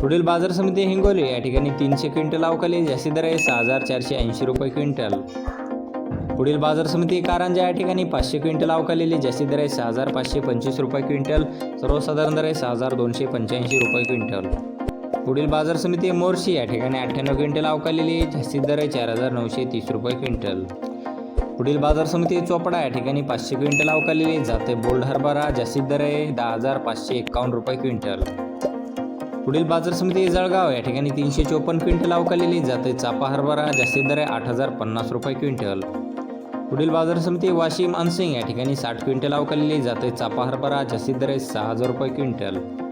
पुढील बाजार समिती हिंगोली या ठिकाणी तीनशे क्विंटल अवकाली जास्ती दर आहे सहा हजार चारशे ऐंशी रुपये क्विंटल. पुढील बाजार समिती कारंजा या ठिकाणी पाचशे क्विंटल अवकालेली जास्ती दर आहे सहा हजार पाचशे पंचवीस रुपये क्विंटल. सर्वसाधारण दर आहे सहा हजार दोनशे पंच्याऐंशी रुपये क्विंटल. पुढील बाजार समिती मोर्शी या ठिकाणी अठ्ठ्याण्णव क्विंटल अवकालेली जास्ती दर आहे चार हजार नऊशे तीस रुपये क्विंटल. पुढील बाजार समिती चोपडा या ठिकाणी पाचशे क्विंटल अवकालेली जाते बोल्ड हरभरा जास्तीत दर आहे दहा हजार पाचशे एकावन्न रुपये क्विंटल. पुढील बाजार समिती जळगाव या ठिकाणी तीनशे चोपन्न क्विंटल अवकालेली जाते. चापा हरभरा जास्तीत दर आहे आठ हजार पन्नास रुपये क्विंटल. पुढील बाजार समिती वाशिम अनसिंग या ठिकाणी साठ क्विंटल अवकालेली जाते. चापा हरभरा जास्तीत दर आहे सहा हजार रुपये क्विंटल.